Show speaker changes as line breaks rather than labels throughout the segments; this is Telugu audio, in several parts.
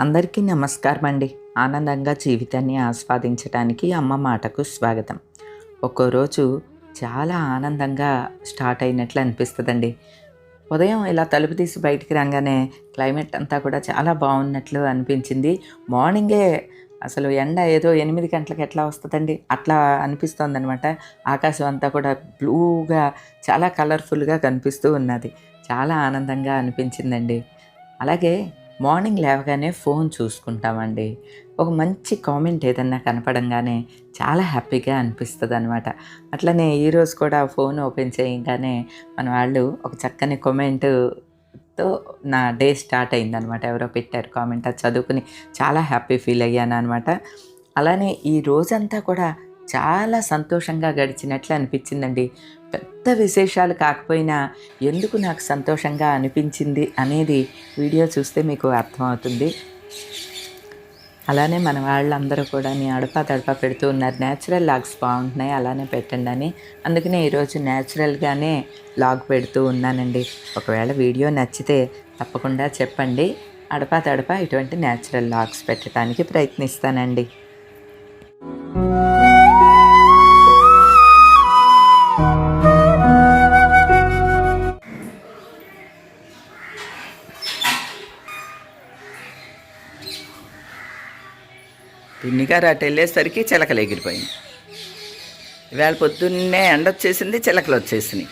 అందరికీ నమస్కారం అండి. ఆనందంగా జీవితాన్ని ఆస్వాదించడానికి అమ్మ మాటకు స్వాగతం. ఒక్కో రోజు చాలా ఆనందంగా స్టార్ట్ అయినట్లు అనిపిస్తుందండి. ఉదయం ఇలా తలుపు తీసి బయటికి రాగానే క్లైమేట్ అంతా కూడా చాలా బాగున్నట్లు అనిపించింది. మార్నింగే అసలు ఎండ ఏదో ఎనిమిది గంటలకు ఎట్లా వస్తుందండి? అట్లా అనిపిస్తోందనమాట ఆకాశం అంతా కూడా బ్లూగా చాలా కలర్ఫుల్గా కనిపిస్తూ ఉన్నది. చాలా ఆనందంగా అనిపించిందండి. అలాగే మార్నింగ్ లేవగానే ఫోన్ చూసుకుంటామండి. ఒక మంచి కామెంట్ ఏదన్నా కనపడంగానే చాలా హ్యాపీగా అనిపిస్తుంది అనమాట అట్లనే ఈరోజు కూడా ఫోన్ ఓపెన్ చేయగానే మన వాళ్ళు ఒక చక్కని కామెంట్తో నా డే స్టార్ట్ అయిందనమాట ఎవరో పెట్టారు కామెంట్ అది చదువుకుని చాలా హ్యాపీ ఫీల్ అయ్యాను అనమాట అలానే ఈ రోజంతా కూడా చాలా సంతోషంగా గడిచినట్లు అనిపించిందండి. పెద్ద విశేషాలు కాకపోయినా ఎందుకు నాకు సంతోషంగా అనిపించింది అనేది వీడియో చూస్తే మీకు అర్థమవుతుంది. అలానే మన వాళ్ళందరూ కూడా నీ అడప తడపా పెడుతూ ఉన్నారు. న్యాచురల్ లాగ్స్ బాగుంటున్నాయి అలానే పెట్టండి అని. అందుకనే ఈరోజు న్యాచురల్గానే లాగ్ పెడుతూ ఉన్నానండి. ఒకవేళ వీడియో నచ్చితే తప్పకుండా చెప్పండి. అడపా తడప ఇటువంటి న్యాచురల్ లాగ్స్ పెట్టడానికి ప్రయత్నిస్తానండి. పిన్నిగారు అటు వెళ్ళేసరికి చిలకలు ఎగిరిపోయింది ఇవాళ పొద్దున్నే ఎండ వచ్చేసింది చిలకలు వచ్చేసినాయి.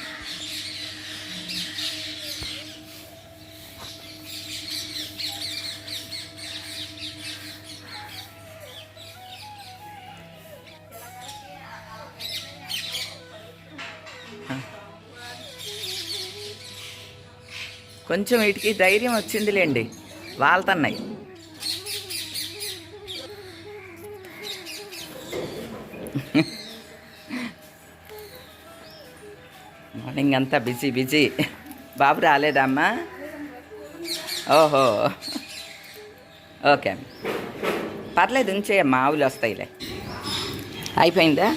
కొంచెం వీటికి ధైర్యం వచ్చిందిలేండి వాళ్తున్నాయి మార్నింగ్ అంతా బిజీ బిజీ. బాబు రాలేదమ్మా. ఓహో. ఓకే. పర్లేదు ఉంచేయమ్మా ఆవులు వస్తాయిలే. అయిపోయిందా?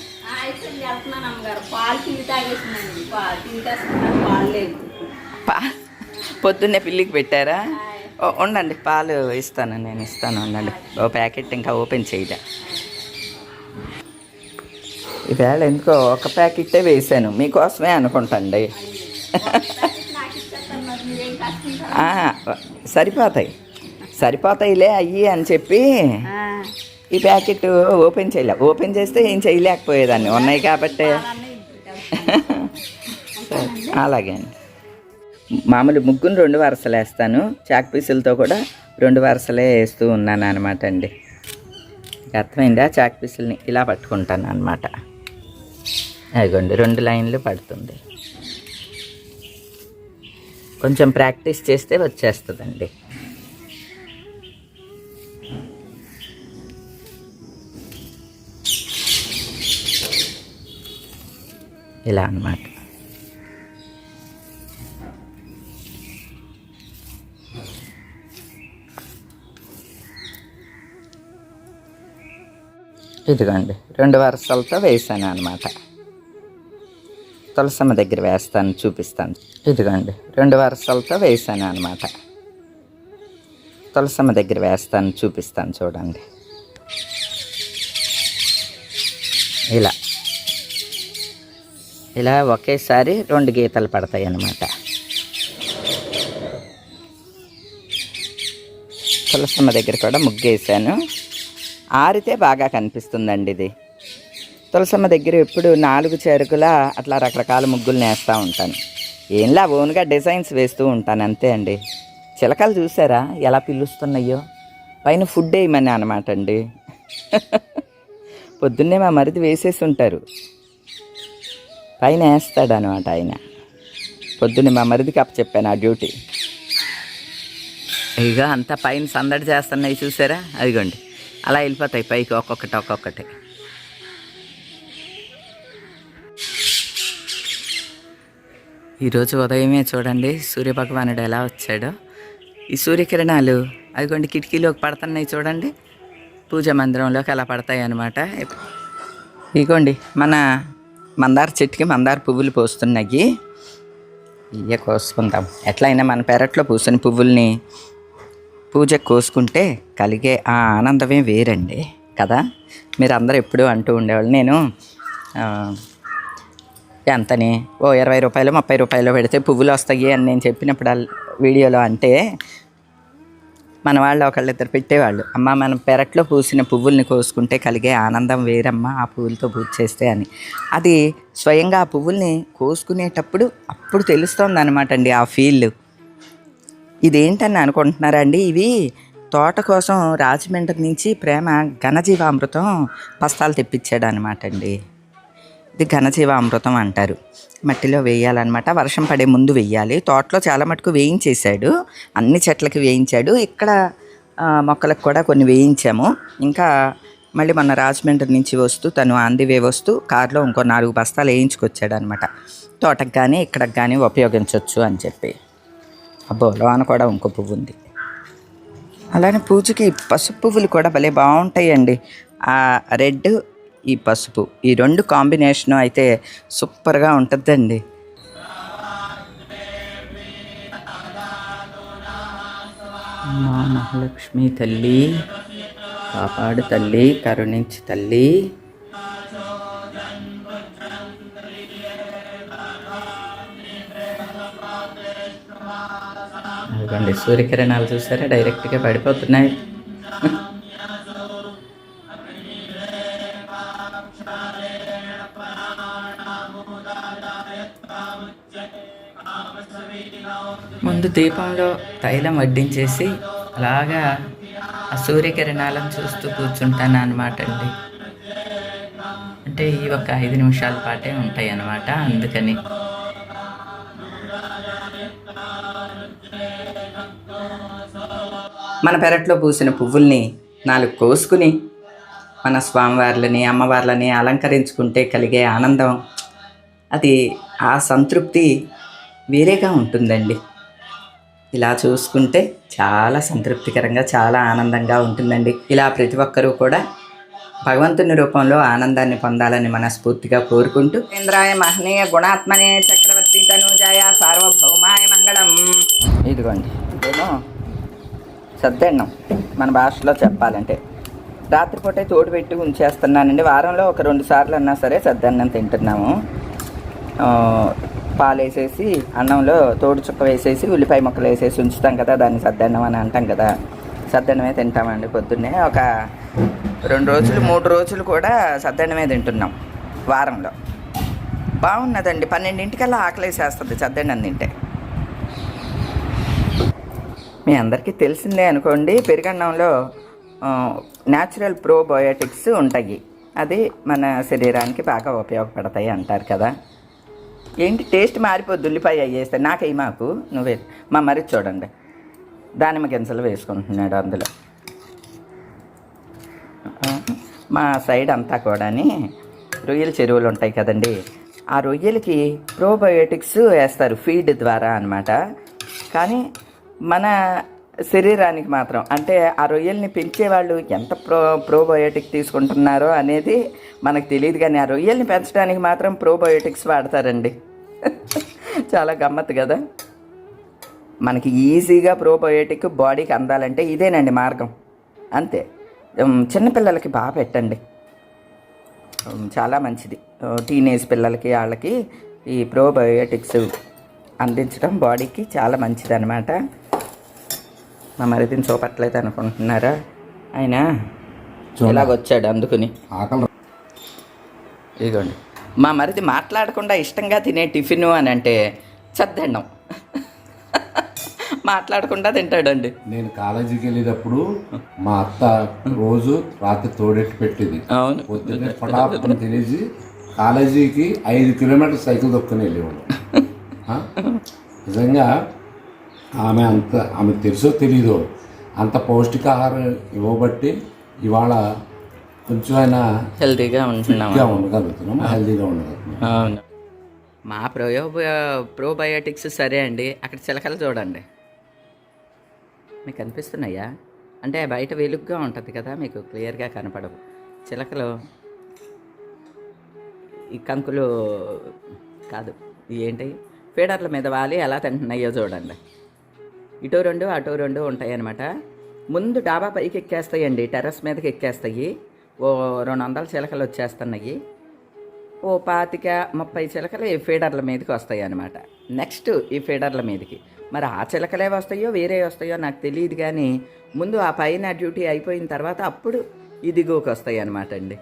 పొద్దున్నే పిల్లికి పెట్టారా? ఓ, ఉండండి పాలు ఇస్తాను నేను ఇస్తాను ఉండండి. ఓ ప్యాకెట్ ఇంకా ఓపెన్ చేయలే. ఈవేళ ఎందుకో ఒక ప్యాకెట్టే వేసాను మీకోసమే అనుకుంటండి. సరిపోతాయి. సరిపోతాయిలే అయ్యి అని చెప్పి ఈ ప్యాకెట్ ఓపెన్ చేయలే. ఓపెన్ చేస్తే ఏం చేయలేకపోయేదాన్ని. ఉన్నాయి కాబట్టి. అలాగే అండి. మామూలు ముగ్గురు రెండు వరుసలు వేస్తాను. చాక్ పీసులతో కూడా రెండు వరుసలే వేస్తూ ఉన్నాను అనమాట అండి అర్థమైందా? చాక్ పీసుల్ని ఇలా పట్టుకుంటాను అనమాట అదిగోండి రెండు లైన్లు పడుతుంది. కొంచెం ప్రాక్టీస్ చేస్తే వచ్చేస్తుందండి. ఇలా అన్నమాట. ఇదిగోండి రెండు వరుసలతో వేసాను అనమాట తులసమ్మ దగ్గర వేస్తాను చూపిస్తాను. ఇదిగోండి రెండు వరుసలతో వేసాను అనమాట తులసమ్మ దగ్గర వేస్తాను చూపిస్తాను చూడండి. ఇలా. ఇలా ఒకేసారి రెండు గీతలు పడతాయి అన్నమాట. తులసమ్మ దగ్గర కూడా ముగ్గేసాను. ఆరితే బాగా కనిపిస్తుందండి ఇది. తులసమ్మ దగ్గర ఎప్పుడు నాలుగు చెరుకుల అట్లా రకరకాల ముగ్గులు నేస్తూ ఉంటాను. ఏంలా ఓన్గా డిజైన్స్ వేస్తూ ఉంటాను అంతే అండి. చిలకలు చూసారా ఎలా పిలుస్తున్నాయో? పైన ఫుడ్ వేయమని అనమాట అండి. పొద్దున్నే మా మరిది వేసేసి ఉంటారు. పైన వేస్తాడు అనమాట ఆయన. పొద్దున్నే మా మరిదికి అప్ప చెప్పాను ఆ డ్యూటీ. ఇక అంతా పైన సందడి చేస్తున్నాయి చూసారా? అదిగోండి. అలా వెళ్ళిపోతాయి పైకి ఒక్కొక్కటి ఒక్కొక్కటి. ఈరోజు ఉదయమే చూడండి సూర్యభగవానుడు ఎలా వచ్చాడో. ఈ సూర్యకిరణాలు అదిగోండి కిటికీలోకి పడుతున్నాయి చూడండి. పూజ మందిరంలోకి అలా పడతాయి అనమాట ఇగోండి మన మందార చెట్టుకి మందార పువ్వులు పోస్తున్నాయి. ఇవే కోసుకుంటాం ఎట్లయినా మన పెరట్లో పూసిన పువ్వుల్ని పూజ కోసుకుంటే కలిగే ఆ ఆనందమే వేరండి కదా? మీరు అందరూ ఎప్పుడూ అంటూ ఉండేవాళ్ళు. నేను ఎంతని? ఓ ఇరవై రూపాయలు ముప్పై రూపాయలు పెడితే పువ్వులు వస్తాయి అని నేను చెప్పినప్పుడు వీడియోలో అంటే మన వాళ్ళు ఒకళ్ళిద్దరు పెట్టేవాళ్ళు. అమ్మ మనం పెరట్లో పూసిన పువ్వుల్ని కోసుకుంటే కలిగే ఆనందం వేరమ్మ ఆ పువ్వులతో పూజ చేస్తే అని. అది స్వయంగా ఆ పువ్వుల్ని కోసుకునేటప్పుడు అప్పుడు తెలుస్తుంది అనమాట అండి ఆ ఫీల్ ఇదేంటని అనుకుంటున్నారా అండి ఇవి తోట కోసం రాజమండ్రి నుంచి ప్రేమ ఘనజీవామృతం బస్తాలు తెప్పించాడు అనమాట అండి. ఇది ఘనజీవామృతం అంటారు. మట్టిలో వేయాలన్నమాట. వర్షం పడే ముందు వేయాలి. తోటలో చాలా మటుకు వేయించేశాడు. అన్ని చెట్లకి వేయించాడు. ఇక్కడ మొక్కలకు కూడా కొన్ని వేయించాము. ఇంకా మళ్ళీ మొన్న రాజమండ్రి నుంచి వస్తూ తను ఆందివే వస్తూ కారులో ఇంకో నాలుగు బస్తాలు వేయించుకొచ్చాడు అనమాట తోటకు కానీ ఇక్కడికి కానీ ఉపయోగించవచ్చు అని చెప్పి. అబ్బో లోన కూడా ఇంకో పువ్వు ఉంది. అలానే పూజకి పసుపు పువ్వులు కూడా భలే బాగుంటాయండి. ఆ రెడ్ ఈ పసుపు. ఈ రెండు కాంబినేషన్ అయితే సూపర్గా ఉంటుందండి. మా మహాలక్ష్మి తల్లి కాపాడు తల్లి కరుణించి తల్లి. అదిగోండి సూర్యకిరణాలు చూసారా? డైరెక్ట్గా పడిపోతున్నాయి. ముందు దీపంలో తైలం వడ్డించేసి అలాగా ఆ సూర్యకిరణాలను చూస్తూ కూర్చుంటాను అనమాట అండి. అంటే ఈ ఒక ఐదు నిమిషాల పాటే ఉంటాయి అన్నమాట అందుకని. మన పెరట్లో పూసిన పువ్వుల్ని నాలుగు కోసుకుని మన స్వామివార్లని అమ్మవార్లని అలంకరించుకుంటే కలిగే ఆనందం అది ఆ సంతృప్తి వేరేగా ఉంటుందండి. ఇలా చూసుకుంటే చాలా సంతృప్తికరంగా చాలా ఆనందంగా ఉంటుందండి. ఇలా ప్రతి ఒక్కరూ కూడా భగవంతుని రూపంలో ఆనందాన్ని పొందాలని మనస్ఫూర్తిగా కోరుకుంటూ ఇంద్రాయ మహనీయ గుణాత్మనే చక్రవర్తి తనుజాయ సార్వభౌమాయ మంగళం. ఇదిగోండి ఇదేమో సద్దన్నం మన భాషలో చెప్పాలంటే. రాత్రిపూటే తోడు పెట్టి ఉంచేస్తున్నానండి. వారంలో ఒక రెండు సార్లు అన్నా సరే సద్దన్నం తింటున్నాము. పాలు వేసేసి అన్నంలో తోడు చుక్క వేసేసి ఉల్లిపాయ ముక్కలు వేసేసి ఉంచుతాం కదా దాన్ని సద్దన్నం అని అంటాం కదా. సద్దన్నమే తింటామండి పొద్దున్నే. ఒక రెండు రోజులు మూడు రోజులు కూడా సద్దన్నమే తింటున్నాం వారంలో. బాగున్నదండి. పన్నెండింటికల్లా ఆకలేసేస్తుంది సద్దన్నం తింటే. మీ అందరికీ తెలిసిందే అనుకోండి పెరుగన్నంలో న్యాచురల్ ప్రోబయోటిక్స్ ఉంటాయి. అది మన శరీరానికి బాగా ఉపయోగపడతాయి అంటారు కదా. ఏంటి? టేస్ట్ మారిపోద్ది ఉల్లిపాయ అయ్యేస్తే నాకై మాకు. నువ్వే మా మరి చూడండి. దానిమ్మ గింజలు వేసుకుంటున్నాడు అందులో. మా సైడ్ అంతా కూడాని రొయ్యల చెరువులు ఉంటాయి కదండి. ఆ రొయ్యలకి ప్రోబయోటిక్స్ వేస్తారు ఫీడ్ ద్వారా అన్నమాట. కానీ మన శరీరానికి మాత్రం అంటే ఆ రొయ్యల్ని పెంచే వాళ్ళు ఎంత ప్రో ప్రోబయోటిక్ తీసుకుంటున్నారో అనేది మనకు తెలియదు కానీ ఆ రొయ్యల్ని పెంచడానికి మాత్రం ప్రోబయోటిక్స్ వాడతారండి. చాలా గమ్మత్తు కదా. మనకి ఈజీగా ప్రోబయోటిక్ బాడీకి అందాలంటే ఇదేనండి మార్గం. అంతే. చిన్నపిల్లలకి బాగా పెట్టండి. చాలా మంచిది. టీనేజ్ పిల్లలకి వాళ్ళకి ఈ ప్రోబయోటిక్స్ అందించడం బాడీకి చాలా మంచిది అనమాట మా మరిదిని చూపట్లేదు అనుకుంటున్నారా? ఆయన ఇలాగొచ్చాడు అందుకుని?
ఆకలి
ఇదిగోండి. మా మరిది మాట్లాడకుండా ఇష్టంగా తినే టిఫిన్ అని అంటే చద్దన్నం. మాట్లాడకుండా తింటాడండి.
నేను కాలేజీకి వెళ్ళేటప్పుడు మా అత్త రోజు రాత్రి తోడెట్టి పెట్టేది.
అవును.
పొద్దున్నే పటాపని తినేసి కాలేజీకి ఐదు కిలోమీటర్ సైకిల్ దొక్కుని వెళ్ళేవాడు? నిజంగా ఆమె అంత ఆమెకు తెలుసో తెలీదో అంత పౌష్టికాహారం ఇవ్వబట్టి ఇవాళ కొంచెం అయినా
హెల్తీగా ఉంటున్నాము?
ఫిట్గా ఉండగలుగుతున్నాం. హెల్తీగా ఉండగలుగుతున్నాం.
మా ప్రో ప్రోబయోటిక్స్ సరే అండి. అక్కడ చిలకలు చూడండి. మీకు కనిపిస్తున్నాయా అంటే బయట వెలుగుగా ఉంటుంది కదా మీకు క్లియర్గా కనపడవు. చిలకలు ఈ కంకులు కాదు. ఏంటి? ఫీడర్ల మీద వాలి ఎలా తింటున్నాయో చూడండి. ఇటు రెండు అటు రెండు ఉంటాయి అన్నమాట ముందు డాబా పైకి ఎక్కేస్తాయండి. టెర్రస్ మీదకి ఎక్కేస్తాయి. ఓ రెండు వందల చిలకలు వచ్చేస్తున్నాయి. ఓ పాతిక ముప్పై చిలకలు ఈ ఫీడర్ల మీదకి వస్తాయి అన్నమాట నెక్స్ట్ ఈ ఫీడర్ల మీదకి. మరి ఆ చిలకలే వస్తాయో వేరే వస్తాయో నాకు తెలియదు కానీ ముందు ఆ పైన డ్యూటీ అయిపోయిన తర్వాత అప్పుడు ఈ దిగువకి వస్తాయి అన్నమాట అండి.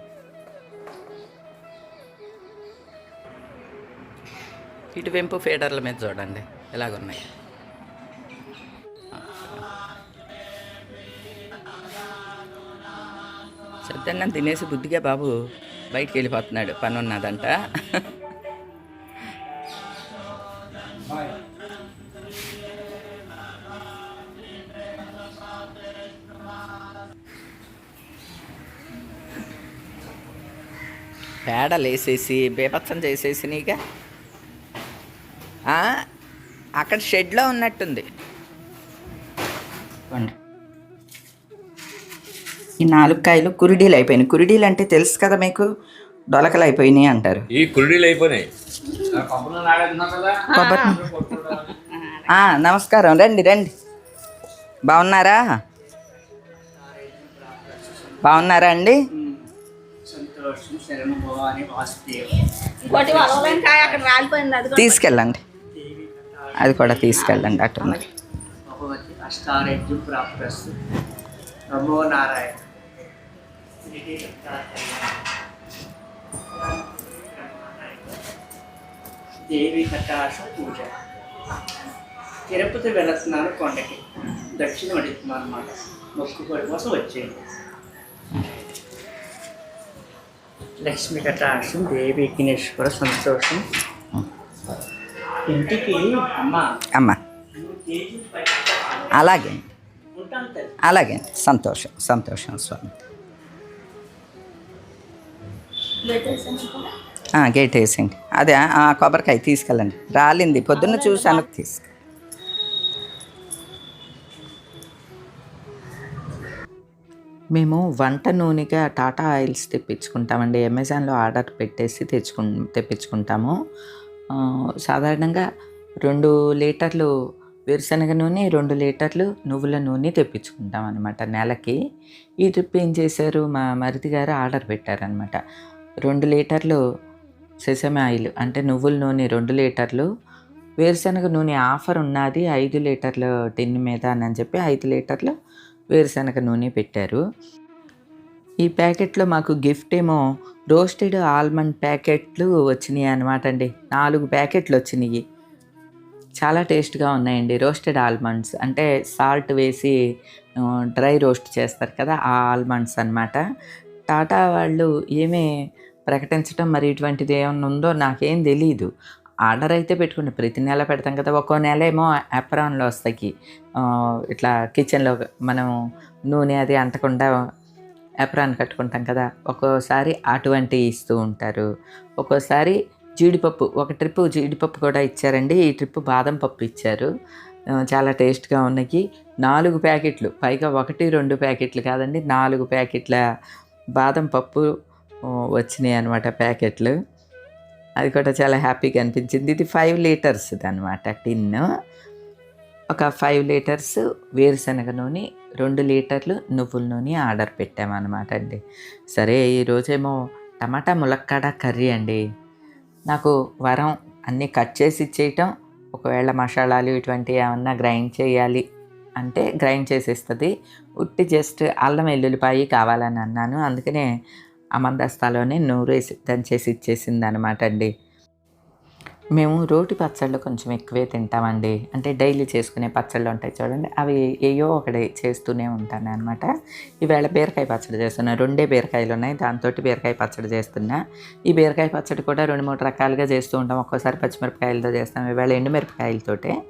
ఇటు వెంపు ఫీడర్ల మీద చూడండి. ఎలాగున్నాయి? సత్యంగా తినేసి బుద్ధిగా బాబు బయటికి వెళ్ళిపోతున్నాడు పని ఉన్నదంట పేడలు వేసేసి బీభత్సం చేసేసి నీగా అక్కడ షెడ్లో ఉన్నట్టుంది. ఈ నాలుగు కాయలు కురిడీలు అయిపోయినాయి. కురిడీలు అంటే తెలుసు కదా మీకు? డొలకలు అయిపోయినాయి అంటారు.
ఈ కుర్డీలు అయిపోయినాయి.
కొబ్బరి నమస్కారం. రండి రండి. బాగున్నారా? బాగున్నారా అండి? తీసుకెళ్ళండి. అది కూడా తీసుకెళ్ళండి
ప్రాప్తస్తు నమో నారాయణ. దేవి కటాక్ష పూజ. తిరుపతి వెళుతున్నాను కొండకి. దక్షిణం అడుగుతున్నాను అనమాట మొక్కుకోడి కోసం వచ్చేయండి. లక్ష్మి కటాక్షం దేవి విఘ్నేశ్వర సంతోషం. ఇంటికి అమ్మ.
అమ్మ. అలాగే. అలాగే. సంతోషం సంతోషం స్వామి. గేట్ వేసేయండి. అదే ఆ కొబ్బరికాయ తీసుకెళ్ళండి. రాలింది పొద్దున్న చూసాను తీసుకు. మేము వంట నూనెగా టాటా ఆయిల్స్ తెప్పించుకుంటామండి. అమెజాన్లో ఆర్డర్ పెట్టేసి తెచ్చుకు తెప్పించుకుంటాము. ఆ, సాధారణంగా రెండు లీటర్లు వేరుశనగ నూనె రెండు లీటర్లు నువ్వుల నూనె తెప్పించుకుంటాం అనమాట నెలకి. ఈ ట్రిప్ ఏం చేశారు? మా మరిది గారు ఆర్డర్ పెట్టారనమాట రెండు లీటర్లు సెసమి ఆయిల్ అంటే నువ్వుల నూనె రెండు లీటర్లు వేరుశనగ నూనె ఆఫర్ ఉన్నది ఐదు లీటర్ల టిన్ మీద అని చెప్పి ఐదు లీటర్లు వేరుశనగ నూనె పెట్టారు. ఈ ప్యాకెట్లో మాకు గిఫ్ట్ ఏమో రోస్టెడ్ ఆల్మండ్ ప్యాకెట్లు వచ్చినాయి అనమాట అండి. నాలుగు ప్యాకెట్లు వచ్చినాయి. చాలా టేస్ట్గా ఉన్నాయండి రోస్టెడ్ ఆల్మండ్స్. అంటే సాల్ట్ వేసి డ్రై రోస్ట్ చేస్తారు కదా ఆ ఆల్మండ్స్ అన్నమాట. టాటా వాళ్ళు ఏమీ ప్రకటించడం మరి ఇటువంటిది ఏమన్నా ఉందో నాకేం తెలియదు ఆర్డర్ అయితే పెట్టుకోండి ప్రతి నెల పెడతాం కదా ఒక్కో నెల ఏమో అప్రాన్లో వస్తాయి ఇట్లా కిచెన్లో మనం నూనె అది అంటకుండా అప్రాన్ కట్టుకుంటాం కదా ఒక్కోసారి అటువంటి ఇస్తూ ఉంటారు. ఒక్కోసారి జీడిపప్పు ఒక ట్రిప్ జీడిపప్పు కూడా ఇచ్చారండి ఈ ట్రిప్ బాదం పప్పు ఇచ్చారు. చాలా టేస్ట్గా ఉన్నాయి నాలుగు ప్యాకెట్లు పైగా ఒకటి రెండు ప్యాకెట్లు కాదండి నాలుగు ప్యాకెట్ల బాదం పప్పు వచ్చినాయి అనమాట ప్యాకెట్లు. అది కూడా చాలా హ్యాపీగా అనిపించింది. ఇది ఫైవ్ లీటర్స్ అనమాట టిన్ ఒక ఫైవ్ లీటర్స్ వేరుశనగ నూనె రెండు లీటర్లు నువ్వుల నూనె ఆర్డర్ పెట్టామన్నమాట అండి. సరే ఈరోజేమో టమాటా ములక్కాడ కర్రీ అండి. నాకు వరం అన్నీ కట్ చేసి ఇచ్చేయటం ఒకవేళ మసాలాలు ఇటువంటివి ఏమన్నా గ్రైండ్ చేయాలి అంటే గ్రైండ్ చేసేస్తుంది. ఉట్టి జస్ట్ అల్లం వెల్లుల్లిపాయి కావాలని అన్నాను. అందుకనే అమందస్తాలోనే నూరు వేసి దంచేసి ఇచ్చేసింది అనమాట అండి. మేము రోటి పచ్చళ్ళు కొంచెం ఎక్కువే తింటామండి. అంటే డైలీ చేసుకునే పచ్చళ్ళు ఉంటాయి చూడండి. అవి ఏయో ఒకటి చేస్తూనే ఉంటాను అనమాట ఈవేళ బీరకాయ పచ్చడి చేస్తున్నా. రెండే బీరకాయలు ఉన్నాయి. దాంతో బీరకాయ పచ్చడి చేస్తున్నా. ఈ బీరకాయ పచ్చడి కూడా రెండు మూడు రకాలుగా చేస్తూ ఉంటాం. ఒక్కోసారి పచ్చిమిరపకాయలతో చేస్తాం. ఈవేళ ఎండుమిరపకాయలతోటే.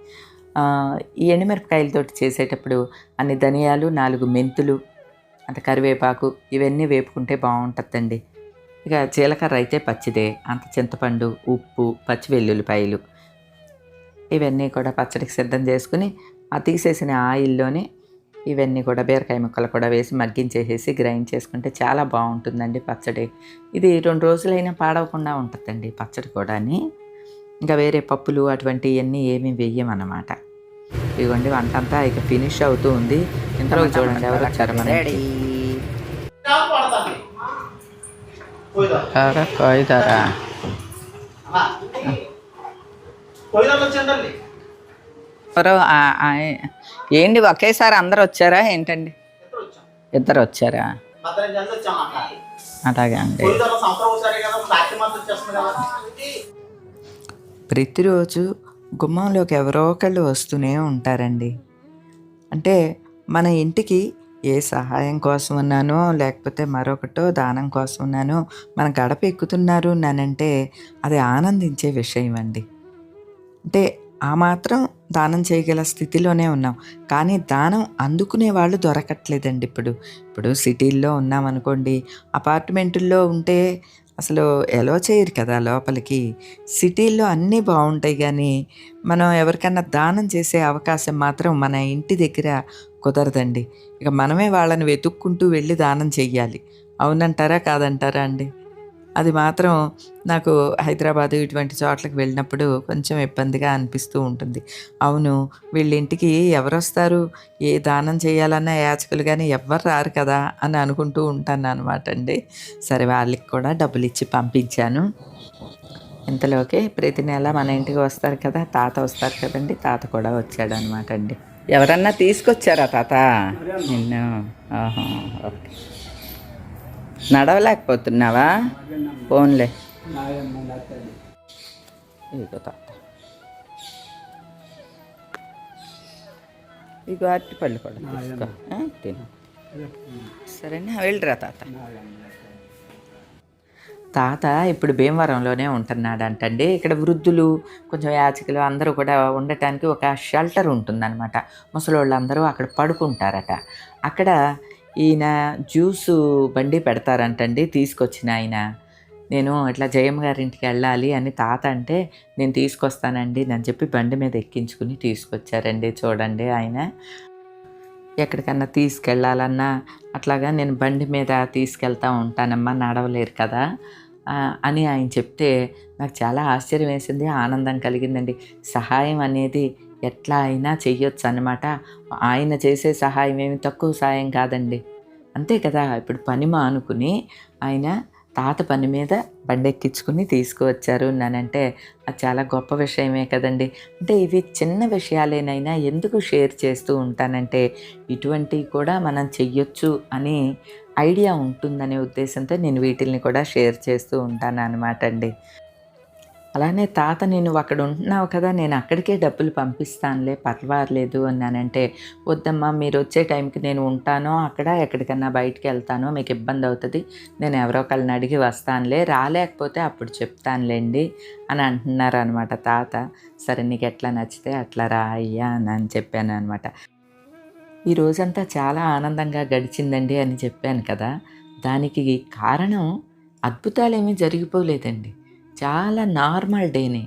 ఈ ఎండుమిరపకాయలతోటి చేసేటప్పుడు అన్ని ధనియాలు నాలుగు మెంతులు అంత కరివేపాకు ఇవన్నీ వేపుకుంటే బాగుంటుందండి. ఇక జీలకర్ర అయితే పచ్చిదే. అంత చింతపండు ఉప్పు పచ్చి వెల్లుల్లిపాయలు ఇవన్నీ కూడా పచ్చడికి సిద్ధం చేసుకుని ఆ తీసేసిన ఆయిల్లోనే ఇవన్నీ కూడా బీరకాయ ముక్కలు కూడా వేసి మగ్గించేసేసి గ్రైండ్ చేసుకుంటే చాలా బాగుంటుందండి పచ్చడి. ఇది రెండు రోజులైనా పాడవకుండా ఉంటుందండి పచ్చడి కూడాని. ఇంకా వేరే పప్పులు అటువంటివన్నీ ఏమీ వేయమన్నమాట ఇదిగోండి వంట అంతా ఇక ఫినిష్ అవుతూ ఉంది. ఇంతలో చూడండి ఎవరు వచ్చారు మన కోయిదారా? ఎవరో ఏంటి ఒకేసారి అందరు వచ్చారా? ఏంటండి? ఇద్దరు వచ్చారా? అలాగే అండి. ప్రతిరోజు గుమ్మంలోకి ఎవరో ఒకళ్ళు వస్తూనే ఉంటారండి. అంటే మన ఇంటికి ఏ సహాయం కోసం ఉన్నానో లేకపోతే మరొకటో దానం కోసం ఉన్నానో మన గడప ఎక్కుతున్నారు నానంటే అది ఆనందించే విషయం అండి. అంటే ఆ మాత్రం దానం చేయగల స్థితిలోనే ఉన్నాం. కానీ దానం అందుకునే వాళ్ళు దొరకట్లేదండి ఇప్పుడు. ఇప్పుడు సిటీల్లో ఉన్నామనుకోండి అపార్ట్మెంటుల్లో ఉంటే అసలు ఎలా చేయరు కదా లోపలికి. సిటీల్లో అన్నీ బాగుంటాయి కానీ మనం ఎవరికన్నా దానం చేసే అవకాశం మాత్రం మన ఇంటి దగ్గర కుదరదండి. ఇక మనమే వాళ్ళని వెతుక్కుంటూ వెళ్ళి దానం చెయ్యాలి. అవునంటారా కాదంటారా అండి? అది మాత్రం నాకు హైదరాబాదు ఇటువంటి చోట్లకి వెళ్ళినప్పుడు కొంచెం ఇబ్బందిగా అనిపిస్తూ ఉంటుంది. అవును వీళ్ళింటికి ఎవరు వస్తారు ఏ దానం చేయాలన్నా యాచకులు కానీ ఎవ్వరు రారు కదా అని అనుకుంటూ ఉంటాను అనమాట అండి. సరే వాళ్ళకి కూడా డబ్బులు ఇచ్చి పంపించాను. ఇంతలోకి ప్రతి నెల మన ఇంటికి వస్తారు కదా తాత వస్తారు కదండి తాత కూడా వచ్చాడు అనమాట అండి. ఎవరన్నా తీసుకొచ్చారా తాత? నిన్ను? ఆహా, ఓకే. నడవలేకపోతున్నావా? ఫోన్లే ఇదిగో తాత. ఇగో అరటి పళ్ళు కూడా తీసుకో. తిను. సరేనా? వెళ్ళిరా తాత. తాత ఇప్పుడు భీమవరంలోనే ఉంటున్నాడంటండి. ఇక్కడ వృద్ధులు కొంచెం యాచకులు అందరూ కూడా ఉండటానికి ఒక షెల్టర్ ఉంటుందన్నమాట. ముసలోళ్ళందరూ అక్కడ పడుకుంటారట. అక్కడ ఈయన జ్యూసు బండి పెడతారంటండి తీసుకొచ్చిన ఆయన. నేను ఇట్లా జయమ్మ గారింటికి వెళ్ళాలి అని తాత అంటే నేను తీసుకొస్తానండి అని చెప్పి బండి మీద ఎక్కించుకుని తీసుకొచ్చారండి చూడండి ఆయన. ఎక్కడికన్నా తీసుకెళ్ళాలన్నా అట్లాగా నేను బండి మీద తీసుకెళ్తా ఉంటానమ్మా నడవలేరు కదా. అని ఆయన చెప్తే నాకు చాలా ఆశ్చర్యం వేసింది ఆనందం కలిగిందండి. సహాయం అనేది ఎట్లా అయినా చెయ్యొచ్చు అనమాట ఆయన చేసే సహాయం ఏమి తక్కువ సాయం కాదండి. అంతే కదా ఇప్పుడు పని మానుకుని ఆయన తాత పని మీద బండెక్కించుకుని తీసుకువచ్చారు నానంటే అది చాలా గొప్ప విషయమే కదండి. అంటే ఇవి చిన్న విషయాలేనైనా ఎందుకు షేర్ చేస్తూ ఉంటానంటే ఇటువంటివి కూడా మనం చెయ్యొచ్చు అని ఐడియా ఉంటుందనే ఉద్దేశంతో నేను వీటిల్ని కూడా షేర్ చేస్తూ ఉంటాను అనమాట అండి. అలానే తాత నేను అక్కడ ఉంటున్నావు కదా నేను అక్కడికే డబ్బులు పంపిస్తానులే పర్వాలేదు అన్నానంటే వద్దమ్మా మీరు వచ్చే టైంకి నేను ఉంటానో అక్కడ ఎక్కడికన్నా బయటికి వెళ్తానో మీకు ఇబ్బంది అవుతుంది నేను ఎవరో ఒకళ్ళని అడిగి వస్తానులే రాలేకపోతే అప్పుడు చెప్తానులేండి అని అంటున్నారు అనమాట తాత. సరే నీకు ఎట్లా నచ్చితే అట్లా రా అయ్యా అని అని చెప్పాను అనమాట ఈ రోజంతా చాలా ఆనందంగా గడిచిందండి అని చెప్పాను కదా. దానికి కారణం అద్భుతాలేమీ జరిగిపోలేదండి. చాలా నార్మల్ డేనే.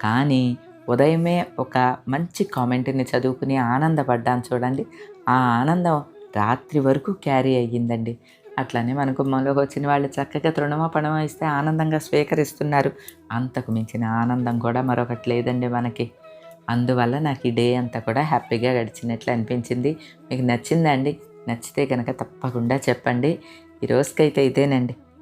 కానీ ఉదయమే ఒక మంచి కామెంట్ని చదువుకుని ఆనందపడ్డాను చూడండి. ఆ ఆనందం రాత్రి వరకు క్యారీ అయ్యిందండి. అట్లనే మన గుమ్మంలోకి వచ్చిన వాళ్ళు చక్కగా తృణమో పణమో ఇస్తే ఆనందంగా స్వీకరిస్తున్నారు. అంతకు మించిన ఆనందం కూడా మరొకటి లేదండి మనకి. అందువల్ల నాకు ఈ డే అంతా కూడా హ్యాపీగా గడిచినట్లు అనిపించింది. మీకు నచ్చిందండి నచ్చితే కనుక తప్పకుండా చెప్పండి. ఈ రోజుకైతే ఇదేనండి.